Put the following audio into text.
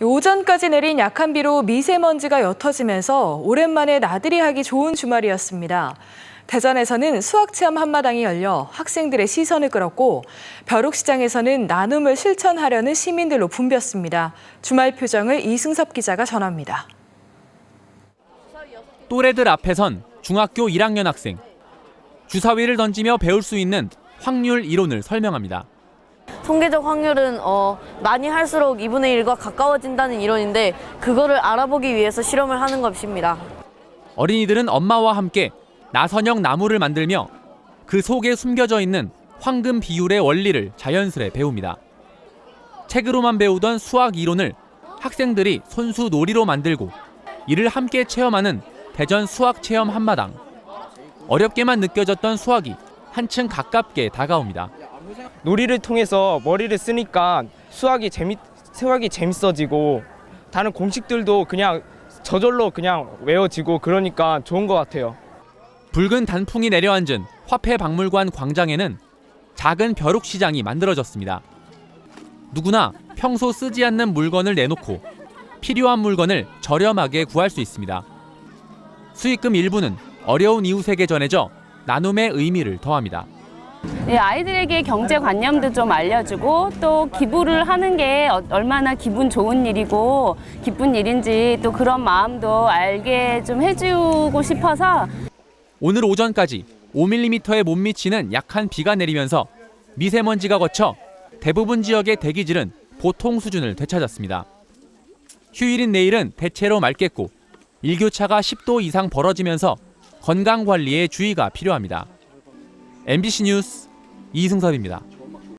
오전까지 내린 약한 비로 미세먼지가 옅어지면서 오랜만에 나들이 하기 좋은 주말이었습니다. 대전에서는 수학체험 한마당이 열려 학생들의 시선을 끌었고 벼룩시장에서는 나눔을 실천하려는 시민들로 붐볐습니다. 주말 표정을 이승섭 기자가 전합니다. 또래들 앞에선 중학교 1학년 학생. 주사위를 던지며 배울 수 있는 확률 이론을 설명합니다. 통계적 확률은 어, 많이 할수록 2분의 1과 가까워진다는 이론인데 그거를 알아보기 위해서 실험을 하는 것입니다. 어린이들은 엄마와 함께 나선형 나무를 만들며 그 속에 숨겨져 있는 황금 비율의 원리를 자연스레 배웁니다. 책으로만 배우던 수학 이론을 학생들이 손수 놀이로 만들고 이를 함께 체험하는 대전 수학 체험 한마당. 어렵게만 느껴졌던 수학이 한층 가깝게 다가옵니다. 놀이를 통해서 머리를 쓰니까 수학이 재밌 수학이 재밌어지고 다른 공식들도 그냥 저절로 그냥 외워지고 그러니까 좋은 것 같아요. 붉은 단풍이 내려앉은 화폐박물관 광장에는 작은 벼룩 시장이 만들어졌습니다. 누구나 평소 쓰지 않는 물건을 내놓고 필요한 물건을 저렴하게 구할 수 있습니다. 수익금 일부는 어려운 이웃에게 전해져 나눔의 의미를 더합니다. 네, 아이들에게 경제관념도 좀 알려주고 또 기부를 하는 게 어- 얼마나 기분 좋은 일이고 기쁜 일인지 또 그런 마음도 알게 좀 해주고 싶어서 오늘 오전까지 5mm에 못 미치는 약한 비가 내리면서 미세먼지가 거쳐 대부분 지역의 대기질은 보통 수준을 되찾았습니다. 휴일인 내일은 대체로 맑겠고 일교차가 10도 이상 벌어지면서 건강 관리에 주의가 필요합니다. MBC 뉴스 이승섭입니다.